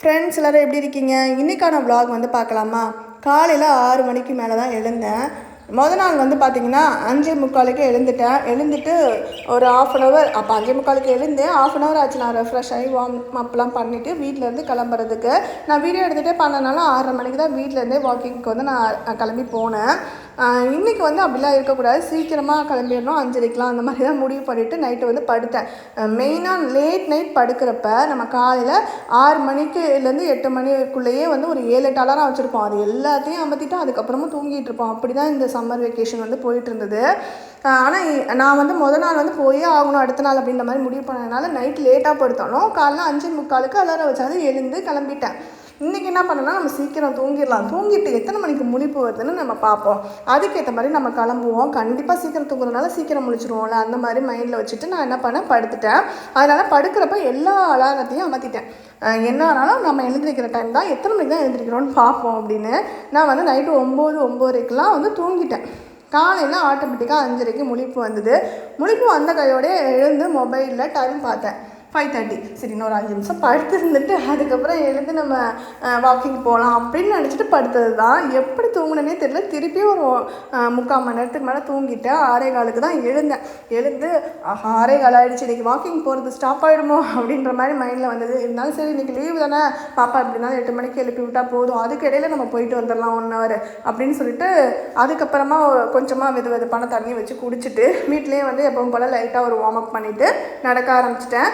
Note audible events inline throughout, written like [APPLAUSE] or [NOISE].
Friends எல்லோரும் எப்படி இருக்கீங்க? இன்றைக்கான vlog வந்து பார்க்கலாமா? காலையில் ஆறு மணிக்கு மேலே தான் எழுந்தேன். மொதல் நாள் வந்து பார்த்தீங்கன்னா அஞ்சே முக்காலுக்கு எழுந்துட்டேன். எழுந்துட்டு ஒரு ஆஃப் அன் ஹவர் அப்போ அஞ்சே முக்காலுக்கு எழுந்தேன். ஆஃப் அன் ஹவர் ஆச்சு நான் ரெஃப்ரெஷ் ஆகி வார்ம் அப்லாம் பண்ணிவிட்டு வீட்டிலேருந்து கிளம்புறதுக்கு. நான் வீடியோ எடுத்துகிட்டே பண்ணனால ஆறரை மணிக்கு தான் வீட்டிலேருந்தே வாக்கிங்க்கு வந்து நான் கிளம்பி போனேன். இன்றைக்கி இன்னைக்கு வந்து அப்படிலாம் இருக்கக்கூடாது. சீக்கிரமாக கிளம்பிடணும் அஞ்சரைக்கெலாம் அந்த மாதிரி தான் முடிவு பண்ணிவிட்டு நைட்டு வந்து படுத்தேன். மெயினாக லேட் நைட் படுக்கிறப்ப நம்ம காலையில் ஆறு மணிக்குலேருந்து எட்டு மணிக்குள்ளேயே வந்து ஒரு ஏழு எட்டு அலாரம் வச்சுருப்போம். அது எல்லாத்தையும் அமர்த்திட்டு அதுக்கப்புறமும் தூங்கிட்டு இருப்போம். அப்படி தான் இந்த சம்மர் வெக்கேஷன் வந்து போயிட்டு இருந்தது. ஆனால் நான் வந்து மொதல் நாள் வந்து போயே ஆகணும் அடுத்த நாள் அப்படின்ற மாதிரி முடிவு பண்ணதுனால நைட் லேட்டாக படுத்தணும் காலைல அஞ்சு முக்காலுக்கு அலாரம் வச்சாது எழுந்து கிளம்பிட்டேன். இன்றைக்கி என்ன பண்ணோம்னா நம்ம சீக்கிரம் தூங்கிடலாம். தூங்கிட்டு எத்தனை மணிக்கு முழிப்பு வருதுன்னு நம்ம பார்ப்போம். அதுக்கேற்ற மாதிரி நம்ம கிளம்புவோம். கண்டிப்பாக சீக்கிரம் தூங்குறதுனால சீக்கிரம் முழிச்சிருவோம்ல. அந்த மாதிரி மைண்டில் வச்சுட்டு நான் என்ன பண்ணேன்? படுத்துட்டேன். அதனால் படுக்கிறப்ப எல்லா அலாரத்தையும் அமர்த்திட்டேன். என்ன ஆனாலும் நம்ம எழுந்திருக்கிற டைம் தான். எத்தனை மணிக்கு தான் எழுந்திருக்கிறோன்னு பார்ப்போம் அப்படின்னு. நான் வந்து நைட்டு ஒம்பது ஒம்போதைக்கெலாம் வந்து தூங்கிட்டேன். காலையில் ஆட்டோமேட்டிக்காக அஞ்சரைக்கு முழிப்பு வந்தது. முழிப்பு வந்த கையோடய எழுந்து மொபைலில் டைம் பார்த்தேன். ஃபைவ் தேர்ட்டி சரி இன்னொரு அஞ்சு நிமிஷம் படுத்திருந்துட்டு அதுக்கப்புறம் எழுந்து நம்ம வாக்கிங் போகலாம் அப்படின்னு நினச்சிட்டு படுத்தது தான் எப்படி தூங்கினேனே தெரியல. திருப்பி ஒரு முக்கால் மணி நேரத்துக்கு மேலே தூங்கிட்டு ஆறே காலுக்கு தான் எழுந்தேன். எழுந்து ஆறே கால் ஆகிடுச்சு இன்றைக்கி வாக்கிங் போகிறது ஸ்டாப் ஆகிடுமோ அப்படின்ற மாதிரி மைண்டில் வந்தது. இருந்தாலும் சரி இன்றைக்கி லீவு தானே. பாப்பா எப்படின்னா எட்டு மணிக்கு எழுப்பி விட்டா போதும். அதுக்கு இடையில நம்ம போயிட்டு வந்துடலாம் ஒன் ஹவர் அப்படின்னு சொல்லிட்டு அதுக்கப்புறமா கொஞ்சமாக வெது வெதுப்பான தண்ணி வச்சு குடிச்சிட்டு வீட்லேயே வந்து எப்பவும் போல் லைட்டாக ஒரு வார்ம் அப் பண்ணிவிட்டு நடக்க ஆரம்பிச்சிட்டேன்.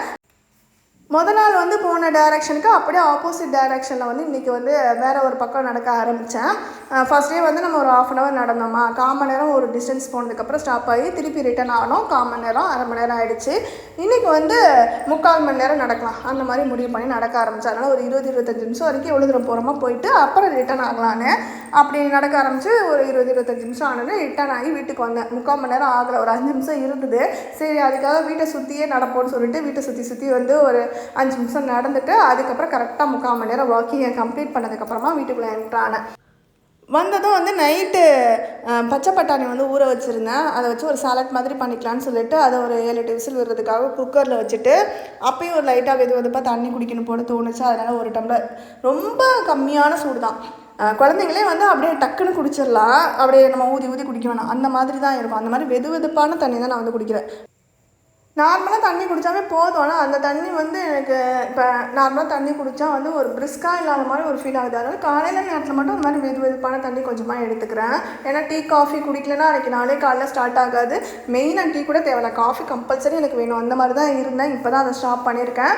முத நாள் வந்து போன டைரக்ஷனுக்கு அப்படியே ஆப்போசிட் டைரக்ஷனில் வந்து இன்றைக்கி வந்து வேறு ஒரு பக்கம் நடக்க ஆரம்பித்தேன் ஃபர்ஸ்ட் டே வந்து நம்ம ஒரு ஆஃப் அன் ஹவர் நடந்தோமா? கால் மணி நேரம் ஒரு டிஸ்டன்ஸ் போனதுக்கப்புறம் ஸ்டாப் ஆகி திருப்பி ரிட்டர்ன் ஆனோம். கால் மணி நேரம் அரை மணி நேரம் ஆகிடுச்சு இன்றைக்கி வந்து முக்கால் மணி நேரம் நடக்கலாம். அந்த மாதிரி முடிவு பண்ணி நடக்க ஆரம்பித்தேன் அதனால் ஒரு இருபது இருபத்தஞ்சு நிமிஷம் வரைக்கும் எழுதுகிற தூரம் போகிறோமோ போயிட்டு அப்புறம் ரிட்டர்ன் ஆகலான்னு. அப்படி நடக்க ஆரம்பித்து ஒரு இருபது இருபத்தஞ்சு நிமிஷம் ஆனது ரிட்டர்ன் ஆகி வீட்டுக்கு வந்தேன். முக்கால் மணி நேரம் ஆகலை. ஒரு அஞ்சு நிமிஷம் இருந்தது. சரி அதுக்காக வீட்டை சுற்றியே நடப்போம்னு சொல்லிட்டு வீட்டை சுற்றி சுற்றி வந்து ஒரு அஞ்சு நிமிஷம் நடந்துட்டு அதுக்கப்புறம் கரெக்டாக முக்கால் மணி நேரம் வாக்கிங்கை கம்ப்ளீட் பண்ணதுக்கப்புறமா வீட்டுக்குள்ளே என்ட்ரானேன் வந்ததும் வந்து நைட்டு பச்சை பட்டாணி வந்து ஊற வச்சுருந்தேன். அதை வச்சு ஒரு சாலட் மாதிரி பண்ணிக்கலாம்னு சொல்லிட்டு அதை ஒரு ஏழு எட்டு விசில் விடுறதுக்காக குக்கரில் வச்சுட்டு அப்பயும் ஒரு லைட்டாக வெது வெதுப்பாக தண்ணி குடிக்கணும் போட தோணுச்சு. அதனால் ஒரு டம்ளர் ரொம்ப கம்மியான சூடு தான் குழந்தைங்களே வந்து அப்படியே டக்குன்னு குடிச்சிடலாம் அப்படியே நம்ம ஊதி ஊதி குடிக்க வேணாம். அந்த மாதிரி தான் இருக்கும். அந்த மாதிரி வெது வெதுப்பான தண்ணி தான் நான் வந்து குடிக்கிறேன். நார்மலாக தண்ணி குடித்தாவே போதும். ஆனால் அந்த தண்ணி வந்து எனக்கு இப்போ நார்மலாக தண்ணி குடித்தா வந்து ஒரு பிரிஸ்காக இல்லாத மாதிரி ஒரு ஃபீல் ஆகுது. அதனால் காலையில் நேரத்தில் மட்டும் ஒரு மாதிரி வெது வெதுப்பான தண்ணி கொஞ்சமாக எடுத்துக்கிறேன். ஏன்னா டீ காஃபி குடிக்கலன்னா அன்றைக்கி நாளே காலையில் ஸ்டார்ட் ஆகாது. மெயினாக டீ கூட தேவையில்ல. காஃபி கம்பல்சரி எனக்கு வேணும். அந்த மாதிரி தான் இருந்தேன். இப்போ தான் அதை ஸ்டாப் பண்ணியிருக்கேன்.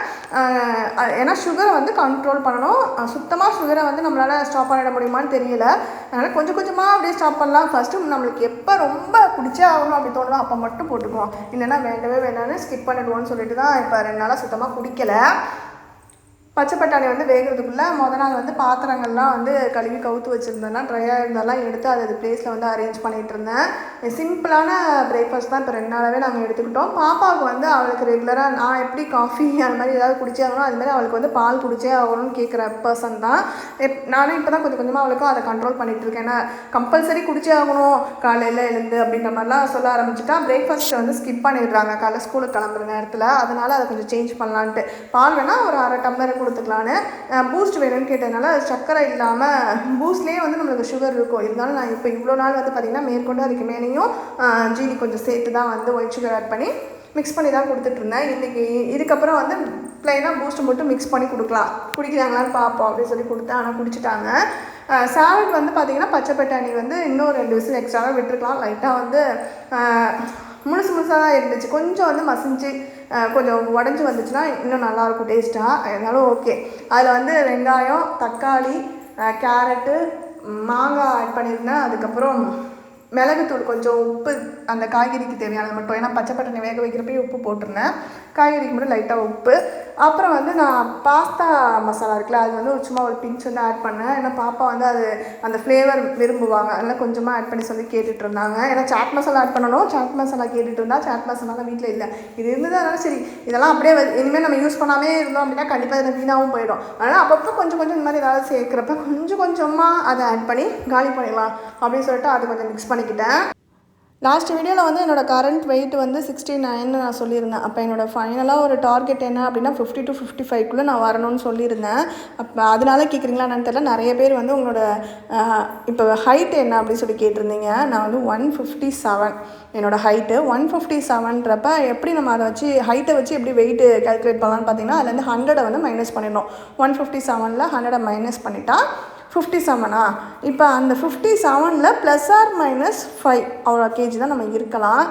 ஏன்னா சுகரை வந்து கண்ட்ரோல் பண்ணணும். சுத்தமாக சுகரை வந்து நம்மளால் ஸ்டாப் பண்ணிட முடியுமான்னு தெரியல. அதனால் கொஞ்சம் கொஞ்சமாக அப்படியே ஸ்டாப் பண்ணலாம். ஃபஸ்ட்டு நம்மளுக்கு எப்போ ரொம்ப குடிச்சே ஆகணும் அப்படி தோணுதோ அப்போ மட்டும் போட்டுக்குவோம். இல்லைன்னா வேண்டவே வேணாம்னு ஸ்கிப் பண்ணிடுவோன்னு சொல்லிட்டு தான் இப்போ ரெண்டு நாளாக சுத்தமாக குடிக்கலை. பச்சை பட்டாணி வந்து வேகிறதுக்குள்ளே முத நாள் வந்து பாத்திரங்கள்லாம் வந்து கழுவி கவுத்து வச்சுருந்தேன்னா ட்ரையாக இருந்தெல்லாம் எடுத்து அது அது பிளேஸில் வந்து அரேஞ்ச் பண்ணிகிட்டு இருந்தேன். சிம்பிளான பிரேக்ஃபாஸ்ட் தான் இப்போ ரெண்டு நாளாகவே நாங்கள் எடுத்துக்கிட்டோம். பாப்பாவுக்கு வந்து அவளுக்கு ரெகுலராக நான் எப்படி காஃபி [LAUGHS] அந்த மாதிரி ஏதாவது குடிச்சே ஆகணும் அது மாதிரி அவளுக்கு வந்து பால் குடிச்சே ஆகணும்னு கேட்குற பர்சன் தான். எப் நானும் இப்போ தான் கொஞ்சம் கொஞ்சமாக அவளுக்கும் அதை கண்ட்ரோல் பண்ணிகிட்டு இருக்கேன். ஏன்னா கம்பல்சரி குடிச்சே ஆகணும் காலையில் எழுந்து அப்படின்ற மாதிரிலாம் சொல்ல ஆரம்பிச்சுட்டா பிரேக்ஃபாஸ்ட்டை வந்து ஸ்கிப் பண்ணிடுறாங்க. காலைல ஸ்கூலுக்கு கிளம்புற நேரத்தில். அதனால் அதை கொஞ்சம் சேஞ்ச் பண்ணலான்ட்டு. பால் வேணால் ஒரு அரை டம்ளர் கொடுத்துக்கலான்னு பூஸ்ட் வேணும்னு கேட்டதுனால சர்க்கரை இல்லாமல் பூஸ்ட்லேயே வந்து நம்மளுக்கு சுகர் இருக்கும். இருந்தாலும் நான் இப்போ இவ்வளோ நாள் வந்து பார்த்திங்கன்னா மேற்கொண்டு அதுக்கு மேலேயும் ஜீனி கொஞ்சம் சேர்த்து தான் வந்து ஒயிட் சுகர் ஆட் பண்ணி மிக்ஸ் பண்ணி தான் கொடுத்துட்ருந்தேன் இன்றைக்கி இதுக்கப்புறம் வந்து ப்ளைனாக பூஸ்ட் மட்டும் மிக்ஸ் பண்ணி கொடுக்கலாம். குடிக்கிறாங்களான்னு பார்ப்போம் அப்படின்னு சொல்லி கொடுத்தேன். ஆனால் குடிச்சிட்டாங்க. சாலட் வந்து பார்த்திங்கன்னா பச்சை பட்டாணி வந்து இன்னும் ரெண்டு விசில் எக்ஸ்ட்ராவாக விட்டுருக்கலாம். லைட்டாக வந்து முழுசு முழுசாக தான் இருந்துச்சு. கொஞ்சம் வந்து மசிஞ்சு கொஞ்சம் உடஞ்சி வந்துச்சுன்னா இன்னும் நல்லாயிருக்கும் டேஸ்ட்டாக இருந்தாலும் ஓகே அதில் வந்து வெங்காயம் தக்காளி கேரட்டு மாங்காய் ஆட் பண்ணியிருந்தேன். அதுக்கப்புறம் மிளகுத்தூள் கொஞ்சம் உப்பு அந்த காய்கறிக்கு தேவையானது மட்டும். ஏன்னா பச்சை பட்டாணி வேக வைக்கிறப்பே உப்பு போட்டிருந்தேன். காய்கறிக்கு மட்டும் லைட்டாக உப்பு. அப்புறம் வந்து நான் பாஸ்தா மசாலா இருக்குல்ல அது வந்து ஒரு சும்மா ஒரு பிஞ்ச் வந்து ஆட் பண்ணேன். ஏன்னா பாப்பா வந்து அது அந்த ஃப்ளேவர் விரும்புவாங்க. அதெல்லாம் கொஞ்சமாக ஆட் பண்ணி சொல்லி கேட்டுட்டு இருந்தாங்க ஏன்னா சாட் மசாலா ஆட் பண்ணணும். சாட் மசாலா கேட்டுட்டு இருந்தா சாட் மசாலாலாம் வீட்டில் இல்லை. இது இருந்ததுனால சரி இதெல்லாம் அப்படியே இனிமேல் நம்ம யூஸ் பண்ணாமே இருந்தோம் அப்படின்னா கண்டிப்பாக இதில் வீணாகவும் போயிடும். அதனால் அப்பப்போ கொஞ்சம் கொஞ்சம் இந்த மாதிரி ஏதாவது சேர்க்குறப்ப கொஞ்சம் கொஞ்சமாக அதை ஆட் பண்ணி காலி பண்ணிடலாம் அப்படின்னு சொல்லிட்டு அதை கொஞ்சம் மிக்ஸ் பண்ணிக்கிட்டேன். லாஸ்ட் வீடியோவில் வந்து என்னோடய கரண்ட் வெயிட் வந்து சிக்ஸ்டி நைன்னு நான் சொல்லியிருந்தேன். அப்போ என்னோடய ஃபைனலாக ஒரு டார்கெட் என்ன அப்படின்னா ஃபிஃப்டி டு ஃபிஃப்டி ஃபைவ்க்குள்ளே நான் வரணும்னு சொல்லியிருந்தேன். அப்போ அதனால கேட்குறீங்களா என்னன்னு தெரியல. நிறைய பேர் வந்து உங்களோட இப்போ ஹைட் என்ன அப்படின்னு சொல்லி கேட்டிருந்தீங்க. நான் வந்து ஒன் ஃபிஃப்டி செவன் என்னோடய ஹைட்டு ஒன் ஃபிஃப்டி செவன்றப்ப எப்படி நம்ம அதை வச்சு ஹைட்டை வச்சு எப்படி வெயிட் கால்குலேட் பண்ணலாம்னு பார்த்தீங்கன்னா அதுலேருந்து ஹண்ட்ரடை வந்து மைனஸ் பண்ணிடணும். ஒன் ஃபிஃப்டி செவனில் ஹண்ட்ரடை மைனஸ் பண்ணிட்டா ஃபிஃப்டி செவனா இப்போ அந்த ஃபிஃப்டி செவனில் ப்ளஸ் ஆர் மைனஸ் ஃபைவ் அவ்வளோ கேஜி தான் நம்ம இருக்கலாம்.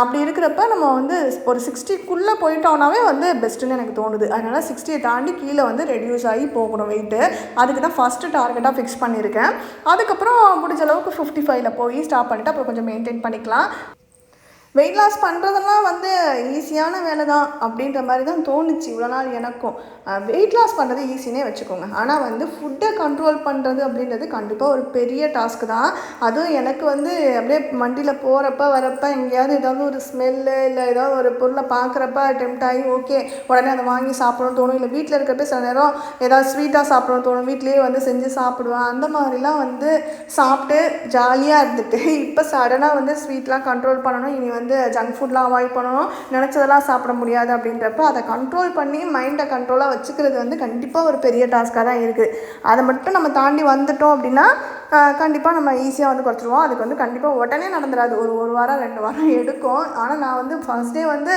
அப்படி இருக்கிறப்ப நம்ம வந்து ஒரு சிக்ஸ்டிக்குள்ளே போயிட்டோம்னாவே வந்து பெஸ்ட்டுன்னு எனக்கு தோணுது. அதனால் சிக்ஸ்டியை தாண்டி கீழே வந்து ரெடியூஸ் ஆகி போகணும் வெயிட்டு அதுக்கு தான் ஃபஸ்ட்டு டார்கெட்டாக ஃபிக்ஸ் பண்ணியிருக்கேன். அதுக்கப்புறம் முடிஞ்ச அளவுக்கு ஃபிஃப்டி ஃபைவ்ல போய் ஸ்டாப் பண்ணிவிட்டு அப்புறம் கொஞ்சம் மெயின்டைன் பண்ணிக்கலாம். வெயிட் லாஸ் பண்ணுறதெல்லாம் வந்து ஈஸியான வேலை தான் அப்படின்ற மாதிரி தான் தோணுச்சு இவ்வளோ நாள் எனக்கும். வெயிட் லாஸ் பண்ணுறது ஈஸினே வச்சுக்கோங்க. ஆனால் வந்து ஃபுட்டை கண்ட்ரோல் பண்ணுறது அப்படின்றது கண்டிப்பாக ஒரு பெரிய டாஸ்க் தான். அதுவும் எனக்கு வந்து அப்படியே வண்டியில் போகிறப்ப வரப்ப எங்கேயாவது ஏதாவது ஒரு ஸ்மெல்லு இல்லை ஏதாவது ஒரு பொருளை பார்க்குறப்ப டெம்ட் ஆகி ஓகே உடனே அதை வாங்கி சாப்பிடணும்னு தோணும். இல்லை வீட்டில் இருக்கிறப்ப சில நேரம் ஏதாவது ஸ்வீட்டாக சாப்பிடணும்னு தோணும். வீட்லேயே வந்து செஞ்சு சாப்பிடுவேன். அந்த மாதிரிலாம் வந்து சாப்பிட்டு ஜாலியாக இருந்துட்டு இப்போ சடனாக வந்து ஸ்வீட்லாம் கண்ட்ரோல் பண்ணணும். இனி வந்து வந்து ஜங்க் ஃபுட்லாம் அவாய்ட் பண்ணணும். நினச்சதெல்லாம் சாப்பிட முடியாது அப்படின்றப்ப அதை கண்ட்ரோல் பண்ணி மைண்டை கண்ட்ரோலாக வச்சுக்கிறது வந்து கண்டிப்பாக ஒரு பெரிய டாஸ்க்காக தான் இருக்குது. அதை மட்டும் நம்ம தாண்டி வந்துட்டோம் அப்படின்னா கண்டிப்பாக நம்ம ஈஸியாக வந்து குறைச்சிருவோம். அதுக்கு வந்து கண்டிப்பாக உடனே நடந்துடாது ஒரு ஒரு வாரம் ரெண்டு வாரம் எடுக்கும். ஆனால் நான் வந்து ஃபர்ஸ்ட் டே வந்து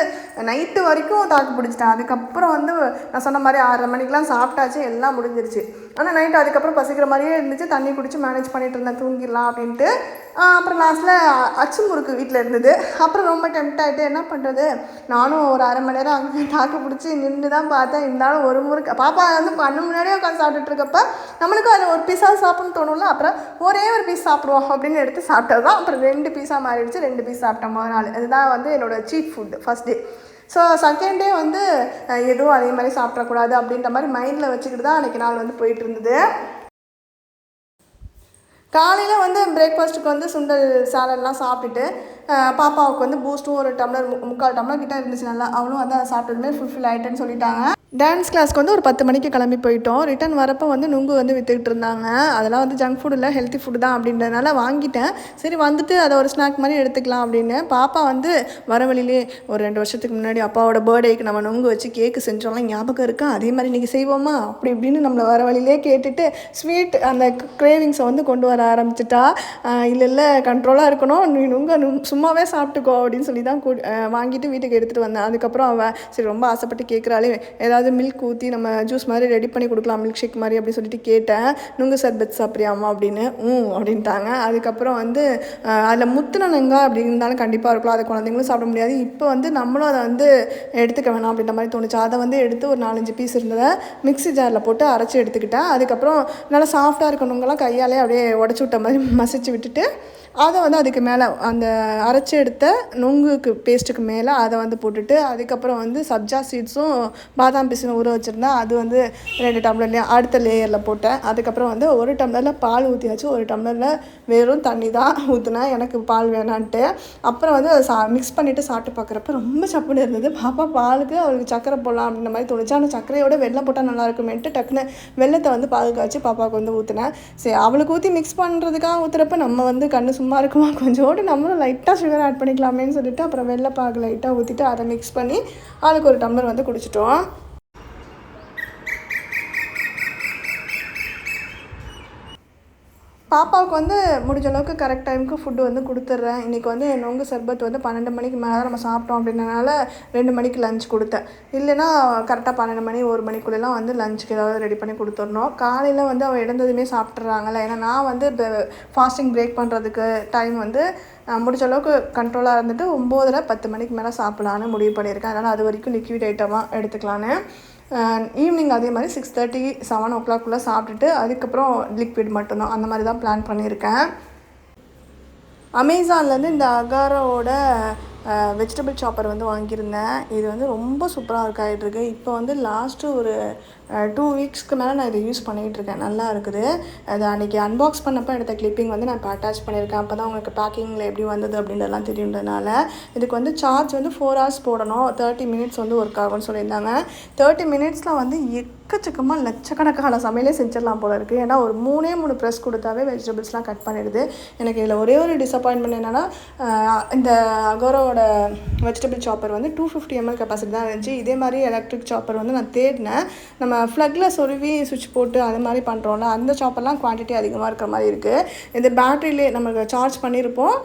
நைட்டு வரைக்கும் தாக்கு பிடிச்சிட்டேன். அதுக்கப்புறம் வந்து நான் சொன்ன மாதிரி ஆறரை மணிக்கெலாம் சாப்பிட்டாச்சு. எல்லாம் முடிஞ்சிருச்சு. ஆனால் நைட்டு அதுக்கப்புறம் பசிக்கிற மாதிரியே இருந்துச்சு. தண்ணி குடிச்சு மேனேஜ் பண்ணிட்டு இருந்தேன். தூங்கிடலாம் அப்படின்ட்டு. அப்புறம் லாஸ்ட்டில் அச்சு முறுக்கு வீட்டில் இருந்தது. அப்புறம் ரொம்ப டெம்ட் ஆகிட்டு என்ன பண்ணுறது நானும் ஒரு அரை மணி நேரம் அங்கே தாக்கு பிடிச்சி நின்று தான் பார்த்தேன். இருந்தாலும் ஒரு முறுக்கு பாப்பா வந்து கண்ணு முன்னாடியே உட்காந்து சாப்பிட்டுட்டு இருக்கப்ப நம்மளுக்கும் அதில் ஒரு பீஸா சாப்பிட்ணும்னு தோணும்ல. அப்புறம் ஒரே ஒரு பீஸ் சாப்பிடுவோம் அப்படின்னு எடுத்து சாப்பிட்டது தான் அப்புறம் ரெண்டு பீஸாக மாறிடுச்சு. ரெண்டு பீஸ் சாப்பிட்டேன் முதல் நாள் அதுதான் வந்து என்னோட cheat food first day so second day வந்து எதுவும் அதே மாதிரி சாப்பிடக்கூடாது அப்படின்ற மாதிரி மைண்டில் வச்சுக்கிட்டு தான் அன்றைக்கி நாள் வந்து போயிட்டு இருந்தது. காலையில் வந்து பிரேக்ஃபாஸ்ட்டுக்கு வந்து சுண்டல் சாலட்லாம் சாப்பிட்டுட்டு பாப்பாவுக்கு வந்து பூஸ்ட்டும் ஒரு டம்ளர் முக்கால் டம்ளர் கிட்டே இருந்துச்சு நல்லா. அவளும் வந்து அதை சாப்பிட்டதுமே ஃபுல்ஃபில் ஆகிட்டேன்னு சொல்லிட்டாங்க. டான்ஸ் கிளாஸ்க்கு வந்து ஒரு பத்து மணிக்கு கிளம்பி போயிட்டோம். ரிட்டர்ன் வரப்போ வந்து நுங்கு வந்து விற்றுக்கிட்டு இருந்தாங்க. அதெல்லாம் வந்து ஜங்க் ஃபுட் இல்லை ஹெல்த்தி ஃபுட் தான் அப்படின்றதுனால வாங்கிட்டேன். சரி வந்துட்டு அதை ஒரு ஸ்நாக் மாதிரி எடுத்துக்கலாம் அப்படின்னு. பாப்பா வந்து வர வழியிலே ஒரு ரெண்டு வருஷத்துக்கு முன்னாடி அப்பாவோட பர்த்டேக்கு நம்ம நுங்கு வச்சு கேக்கு செஞ்சோம்லாம் ஞாபகம் இருக்கா? அதே மாதிரி இன்றைக்கி செய்வோமா? அப்படி இப்படின்னு நம்மளை வர வழியிலே கேட்டுட்டு ஸ்வீட் அந்த கிரேவிங்ஸை வந்து கொண்டு வர ஆரம்பிச்சிட்டா. இல்லை இல்லை கண்ட்ரோலாக இருக்கணும். நீ நுங்க நுங் சும்மாவே சாப்பிட்டுக்கோ அப்படின்னு சொல்லி தான் கூ வாங்கிட்டு வீட்டுக்கு எடுத்துகிட்டு வந்தேன். அதுக்கப்புறம் அவள் சரி ரொம்ப ஆசைப்பட்டு கேட்குறாளே ஏதாவது மில்க் ஊற்றி நம்ம ஜூஸ் மாதிரி ரெடி பண்ணி கொடுக்கலாம் மில்க் ஷேக் மாதிரி அப்படி சொல்லிட்டு கேட்டேன். நுங்கு சர்பத் சாப்பிட்றியாமா அப்படின்னு ம் அப்படின்ட்டாங்க. அதுக்கப்புறம் வந்து அதில் முத்துன நங்கா அப்படி இருந்தாலும் கண்டிப்பாக இருக்கலாம் அதை குழந்தைங்களும் சாப்பிட முடியாது. இப்போ வந்து நம்மளும் அதை வந்து எடுத்துக்க வேணாம் அப்படின்ற மாதிரி தோணுச்சு. அதை வந்து எடுத்து ஒரு நாலஞ்சு பீஸ் இருந்ததை மிக்ஸி ஜாரில் போட்டு அரைச்சி எடுத்துக்கிட்டேன். அதுக்கப்புறம் நல்லா சாஃப்டாக இருக்கணுங்கெல்லாம் கையாலே அப்படியே உடச்சி விட்ட மாதிரி மசிச்சு விட்டுட்டு அதை வந்து அதுக்கு மேலே அந்த அரைச்சி எடுத்த நொங்குக்கு பேஸ்ட்டுக்கு மேலே அதை வந்து போட்டுட்டு அதுக்கப்புறம் வந்து சப்ஜா சீட்ஸும் பாதாம் பிசினும் ஊற வச்சுருந்தேன் அது வந்து ரெண்டு டம்ளர்லேயும் அடுத்த லேயரில் போட்டேன். அதுக்கப்புறம் வந்து ஒரு டம்ளரில் பால் ஊற்றியாச்சு ஒரு டம்ளரில் வெறும் தண்ணி தான் ஊற்றினேன் எனக்கு பால் வேணான்ட்டு. அப்புறம் வந்து அதை சா மிக்ஸ் பண்ணிவிட்டு சாப்பிட்டு பார்க்குறப்ப ரொம்ப சப்புன்னு இருந்தது. பாப்பா பாலுக்கு அவளுக்கு சக்கரை போடலாம் அப்படின்ற மாதிரி தோணுச்சு. ஆனால் சக்கரையோட வெள்ளம் போட்டால் நல்லா இருக்குமேன்ட்டு டக்குன்னு வெள்ளத்தை வந்து பால் காய்ச்சி பாப்பாவுக்கு வந்து ஊற்றினேன் சரி அவளுக்கு ஊற்றி மிக்ஸ் பண்ணுறதுக்காக ஊற்றுறப்ப நம்ம வந்து கண்ணு சும்மா இருக்குமா? கொஞ்சோண்டு நம்மளும் லைட்டாக சுகர் ஆட் பண்ணிக்கலாமேன்னு சொல்லிட்டு அப்புறம் வெள்ளைப்பாகு லைட்டாக ஊற்றிட்டு அதை மிக்ஸ் பண்ணி அதுக்கு ஒரு டம்ளர் வந்து குடிச்சிட்டோம். பாப்பாவுக்கு வந்து முடிஞ்ச அளவுக்கு கரெக்ட் டைமுக்கு ஃபுட்டு வந்து கொடுத்துட்றேன் இன்றைக்கி வந்து நொங்கு சர்பத் வந்து பன்னெண்டு மணிக்கு மேலே நம்ம சாப்பிட்டோம் அப்படின்றனால ரெண்டு மணிக்கு லஞ்ச் கொடுத்தேன். இல்லைன்னா கரெக்டாக பன்னெண்டு மணி ஒரு மணிக்குள்ளெல்லாம் வந்து லஞ்சுக்கு ஏதாவது ரெடி பண்ணி கொடுத்துடணும். காலையில் வந்து அவள் எழுந்ததுமே சாப்பிட்றாங்கல்ல ஏன்னா நான் வந்து இப்போ ஃபாஸ்டிங் பிரேக் பண்ணுறதுக்கு டைம் வந்து முடிஞ்ச அளவுக்கு கண்ட்ரோலாக இருந்துட்டு ஒம்போதில் பத்து மணிக்கு மேலே சாப்பிட்லான்னு முடிவு பண்ணியிருக்கேன். அதனால் அது வரைக்கும் லிக்விட் ஐட்டமாக எடுத்துக்கலான்னு. ஈவினிங் அதே மாதிரி சிக்ஸ் தேர்ட்டி செவன் ஓ கிளாக்குள்ளே சாப்பிட்டுட்டு அதுக்கப்புறம் லிக்விட் மட்டும்தான். அந்த மாதிரி தான் பிளான் பண்ணியிருக்கேன் அமேசான்லேருந்து இந்த அகாரோட வெஜிடபிள் சாப்பர் வந்து வாங்கியிருந்தேன். இது வந்து ரொம்ப சூப்பராக ஒர்க் ஆகிட்டுருக்கு இப்போ வந்து லாஸ்ட்டு ஒரு டூ வீக்ஸ்க்கு மேலே நான் இதை யூஸ் பண்ணிகிட்டு இருக்கேன் நல்லா இருக்குது. அது அன்றைக்கி அன்பாக்ஸ் பண்ணப்போ எடுத்த கிளிப்பிங் வந்து நான் இப்போ அட்டாச் பண்ணியிருக்கேன். அப்போ தான் உங்களுக்கு பேக்கிங்கில் எப்படி வந்தது அப்படின்றலாம் தெரியுன்றதுனால இதுக்கு வந்து சார்ஜ் வந்து ஃபோர் ஹவர்ஸ் போடணும். தேர்ட்டி மினிட்ஸ் வந்து ஒர்க் ஆகும்னு சொல்லியிருந்தாங்க. தேர்ட்டி மினிட்ஸில் வந்து எக்கச்சக்கமாக லட்சக்கணக்கான சமையலே செஞ்சிடலாம் போல இருக்குது ஏன்னா ஒரு மூணே மூணு ப்ரெஸ் கொடுத்தாவே வெஜிடபிள்ஸ்லாம் கட் பண்ணிடுது. எனக்கு இதில் ஒரே ஒரு டிசப்பாயின்மெண்ட் என்னென்னா இந்த அகோரோட வெஜிடபிள் சாப்பர் வந்து டூ ஃபிஃப்டி எம்எல் கெப்பாசிட்டி தான் இருந்துச்சு. இதே மாதிரி எலக்ட்ரிக் சாப்பர் வந்து நான் தேடினேன். நம்ம ஃப்ளக்கில் சொருவி சுவிட்ச் போட்டு அது மாதிரி பண்ணுறோம்ல அந்த சாப்பர்லாம் குவான்டிட்டி அதிகமாக இருக்கிற மாதிரி இருக்குது இது பேட்டரியிலே நம்ம சார்ஜ் பண்ணியிருப்போம்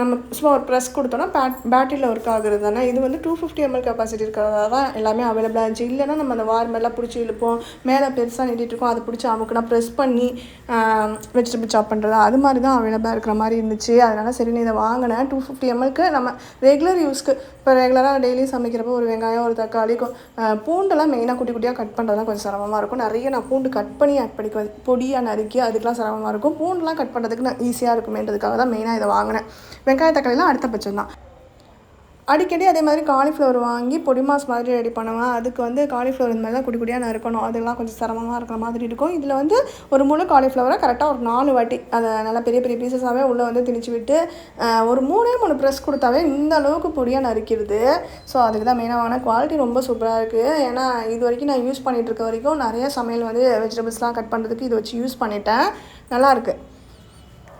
நம்ம சும்மா ஒரு ப்ரெஸ் கொடுத்தோன்னா பேட் பேட்டரியில் ஒர்க் ஆகுறது தானே? இது வந்து டூ ஃபிஃப்டி எம்எல் கெப்பாசிட்டி இருக்கிறதா தான் எல்லாமே அவைலபிளாக இருந்துச்சு. இல்லைன்னா நம்ம அந்த வார் மேலாம் பிடிச்சி இழுப்போம். மேலே பெருசாக நீட்டிட்டு இருக்கோம். அதை பிடிச்சி அமுக்குனா ப்ரெஸ் பண்ணி வெஜிடபிள் சாப் பண்ணுறது அது மாதிரி தான் அவைலபிளாக இருக்கிற மாதிரி இருந்துச்சு. அதனால் சரி நீ இதை வாங்கினேன் டூ ஃபிஃப்டி எம்எல்க்கு நம்ம ரெகுலர் யூஸ்க்கு இப்போ ரெகுலராக டெய்லி சமைக்கிறப்போ ஒரு வெங்காயம் ஒரு தக்காளி பூண்டெல்லாம் மெயினாக குட்டி குட்டியாக கட் பண்ணுறதுலாம் கொஞ்சம் சிரமமாக இருக்கும். நிறைய நான் பூண்டு கட் பண்ணி ஆட் பொடியாக நறுக்கி அதுக்கெலாம் சிரமமாக இருக்கும். பூண்டெலாம் கட் பண்ணுறதுக்கு நான் ஈஸியாக இருக்குமேன்றதுக்காக தான் மெயினாக இதை வாங்கினேன். வெங்காய தக்காளிலாம் அடுத்த பட்சம் தான் அடிக்கடி அதே மாதிரி காலிஃப்ளவர் வாங்கி பொடி மாஸ் மாதிரி ரெடி பண்ணுவேன். அதுக்கு வந்து காலிஃப்ளவர் இந்த மாதிரி தான் குடி குடியாக நறுக்கணும் அதெல்லாம் கொஞ்சம் சிரமமாக இருக்கிற மாதிரி இருக்கும். இதில் வந்து ஒரு முழு காலிஃப்ளவரை கரெக்டாக ஒரு நாலு வாட்டி அதை நல்லா பெரிய பெரிய பீசஸாகவே உள்ளே வந்து திணிச்சு விட்டு ஒரு மூணே மூணு ப்ரெஸ் கொடுத்தாவே இந்த அளவுக்கு பொடியாக நறுக்கிடுது ஸோ அதுக்கு தான் மெயினாக வாங்கின குவாலிட்டி ரொம்ப சூப்பராக இருக்குது ஏன்னா இது வரைக்கும் நான் யூஸ் பண்ணிகிட்டு இருக்க வரைக்கும் நிறைய சமையல் வந்து வெஜிடபிள்ஸ்லாம் கட் பண்ணுறதுக்கு இது வச்சு யூஸ் பண்ணிட்டேன். நல்லாயிருக்கு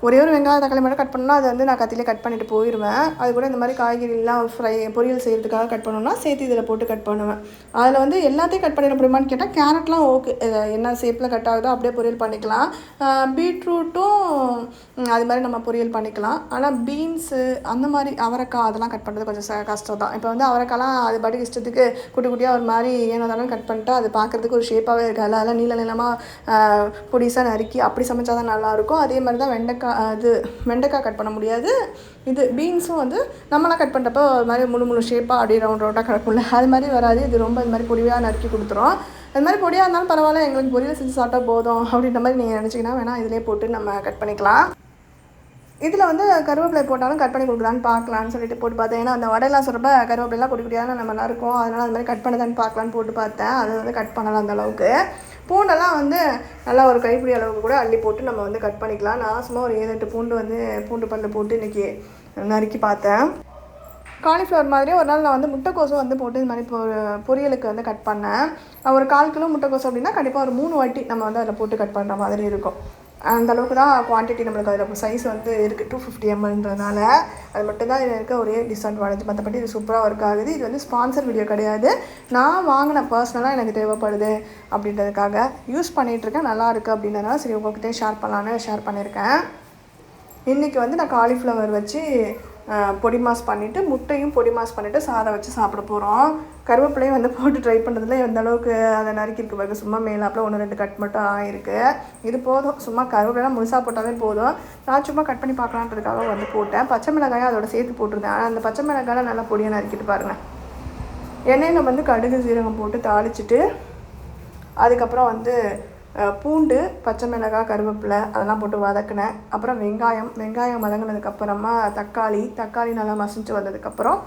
ஒரே ஒரு வெங்காயம் தக்காளி மட்டும் கட் பண்ணால் அதை வந்து நான் கத்திலே கட் பண்ணிட்டு போயிடுவேன் அது கூட இந்த மாதிரி காய்கறிலாம் ஃப்ரை பொரியல் செய்கிறதுக்காக கட் பண்ணணும்னா சேர்த்து இதில் போட்டு கட் பண்ணுவேன். அதில் வந்து எல்லாத்தையும் கட் பண்ணிட முடியுமான்னு கேட்டால் கேரட்லாம் ஓகே என்ன ஷேப்பில் கட் ஆகுதோ அப்படியே பொரியல் பண்ணிக்கலாம். பீட்ரூட்டும் அது மாதிரி நம்ம பொரியல் பண்ணிக்கலாம். ஆனால் பீன்ஸு அந்த மாதிரி அவரைக்காய் அதெல்லாம் கட் பண்ணுறது கொஞ்சம் ச- கஷ்டம் தான் இப்போ வந்து அவரைக்காய்லாம் அது பாட்டுக்கு இஷ்டத்துக்கு குட்டி குட்டியாக ஒரு மாதிரி ஏனோ கட் பண்ணிட்டு அது பார்க்குறதுக்கு ஒரு ஷேப்பாகவே இருக்காது அதெல்லாம் நீள நீளமாக பொடிசாக நறுக்கி அப்படி சமைச்சா தான் நல்லாயிருக்கும் அதே மாதிரி தான் வெண்டைக்காய் அது வெண்டைக்காய் கட் பண்ண முடியாது. இது பீன்ஸும் வந்து நம்மளாம் கட் பண்ணுறப்போ அது மாதிரி முழு முழு ஷேப்பாக அப்படியே ரவுண்ட் ரவுண்டாக கிடக்கும்ல. அது மாதிரி வராது. இது ரொம்ப இது மாதிரி பொடியாக நறுக்கி கொடுத்துரும். அது மாதிரி பொடியாக இருந்தாலும் பரவாயில்ல. எங்களுக்கு பொரியல் செஞ்சு சாப்பிட்டா போதும் அப்படின்ற மாதிரி நீங்கள் நினச்சிங்கன்னா வேணால் இதிலே போட்டு நம்ம கட் பண்ணிக்கலாம். இதில் வந்து கருவேப்பிலை போட்டாலும் கட் பண்ணி கொடுக்கலான்னு பார்க்கலான்னு சொல்லிட்டு போட்டு பார்த்தேன். ஏன்னா அந்த வடையெல்லாம் சொல்கிறப்ப கருவேப்பிலாம் கொடுக்க முடியாது நம்ம நறுக்கும் அதனால் அந்த மாதிரி கட் பண்ணதான்னு பார்க்கலான்னு போட்டு பார்த்தேன். அது வந்து கட் பண்ணலாம் அந்த அளவுக்கு. பூண்டெல்லாம் வந்து நல்லா ஒரு கைப்பிடி அளவுக்கு கூட அள்ளி போட்டு நம்ம வந்து கட் பண்ணிக்கலாம். நான் சும்மா ஒரு ஏழு எட்டு பூண்டு வந்து பூண்டு பல்ல போட்டு இன்றைக்கி நறுக்கி பார்த்தேன். காலிஃப்ளவர் மாதிரியே ஒரு நாள் நான் வந்து முட்டைக்கோசும் வந்து போட்டு இது மாதிரி பொ பொரியலுக்கு வந்து கட் பண்ணேன். ஒரு கால் கிலோ முட்டைக்கோசு அப்படின்னா கண்டிப்பாக ஒரு மூணு வாட்டி நம்ம வந்து அதில் போட்டு கட் பண்ணுற மாதிரி இருக்கும். அந்த அளவுக்கு தான் குவான்டிட்டி நம்மளுக்கு அதில் சைஸ் வந்து இருக்குது டூ ஃபிஃப்டி எம்எல்ன்றதுனால அது மட்டும்தான் இதில் இருக்க ஒரே டிஸ்அட்வான்டேஜ் மற்றபடி இது சூப்பராக ஒர்க் ஆகுது. இது வந்து ஸ்பான்சர் வீடியோ கிடையாது. நான் வாங்கின பர்சனலாக எனக்கு தேவைப்படுது அப்படின்றதுக்காக யூஸ் பண்ணிகிட்ருக்கேன் நல்லா இருக்குது அப்படின்றதுனால சரி உங்கள்கிட்ட ஷேர் பண்ணலான்னு ஷேர் பண்ணியிருக்கேன். இன்றைக்கி வந்து நான் காலிஃப்ளவர் வச்சு பொடி மாஸ் பண்ணிவிட்டு முட்டையும் பொடி மாஸ் பண்ணிவிட்டு சாதம் வச்சு சாப்பிட போகிறோம் கருவேப்பிலையும் வந்து போட்டு ட்ரை பண்ணுறதுல எந்த அளவுக்கு அதை நறுக்கிருக்கு பாருங்க. சும்மா மேலாப்பில் ஒன்று ரெண்டு கட் மட்டும் ஆகிருக்கு இது போதும். சும்மா கருவேப்பிலாம் முழுசாக போட்டாலே போதும். நான் சும்மா கட் பண்ணி பார்க்கலான்றதுக்காக வந்து போட்டேன். பச்சை மிளகாயும் அதோட சேர்த்து போட்டிருந்தேன். ஆனால் அந்த பச்சை மிளகாய் நல்லா பொடியாக நறுக்கிட்டு பாருங்கள் எண்ணெயில் வந்து கடுகு சீரகம் போட்டு தாளிச்சிட்டு அதுக்கப்புறம் வந்து பூண்டு பச்சை மிளகாய் கருவேப்பிலை அதெல்லாம் போட்டு வதக்கினேன். அப்புறம் வெங்காயம் வெங்காயம் வதங்கினதுக்கப்புறமா தக்காளி தக்காளி நல்லா மசிஞ்சு வந்ததுக்கப்புறம்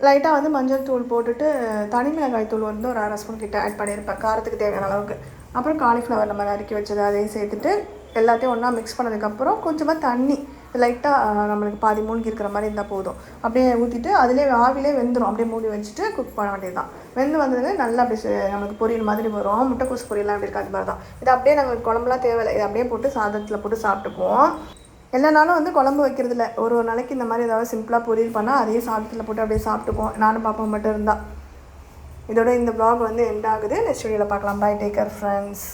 லைட்டாக வந்து மஞ்சள் தூள் போட்டுட்டு தனி மிளகாய் தூள் வந்து ஒரு அரை ஸ்பூன் கிட்டே ஆட் பண்ணியிருப்பேன் காரத்துக்கு தேவையான அளவுக்கு. அப்புறம் காலிஃப்ளவர் நம்ம நறுக்கி வச்சது அதையும் சேர்த்துட்டு எல்லாத்தையும் ஒன்றா மிக்ஸ் பண்ணதுக்கப்புறம் கொஞ்சமாக தண்ணி லைட்டாக நம்மளுக்கு பாதி மூழ்கி இருக்கிற மாதிரி இருந்தால் போதும். அப்படியே ஊற்றிட்டு அதிலே ஆவிலே வெந்துடும் அப்படியே மூடி வச்சுட்டு குக் பண்ண வேண்டியது தான் வெந்து வந்ததுல நல்லா அப்படியே நமக்கு பொரியல் மாதிரி வரும். முட்டைக்கோஸ் பொரியல்லாம் அப்படி இருக்காது மாதிரி தான் இது அப்படியே நாங்கள் குழம்புலாம் தேவையில்லை. இதை அப்படியே போட்டு சாதத்தில் போட்டு சாப்பிட்டுக்குவோம். எல்லா நாளும் வந்து குழம்பு வைக்கிறதில்ல ஒரு ஒரு நாளைக்கு இந்த மாதிரி ஏதாவது சிம்பிளாக பொரியல் பண்ணால் அதையே சாதத்தில் போட்டு அப்படியே சாப்பிட்டுக்குவோம். நானும் பாப்பா மட்டும் இருந்தால் இதோட இந்த ப்ளாக் வந்து எண்ட் ஆகுது. நெக்ஸ்ட் வீடியோவில் பார்க்கலாம். By taker friends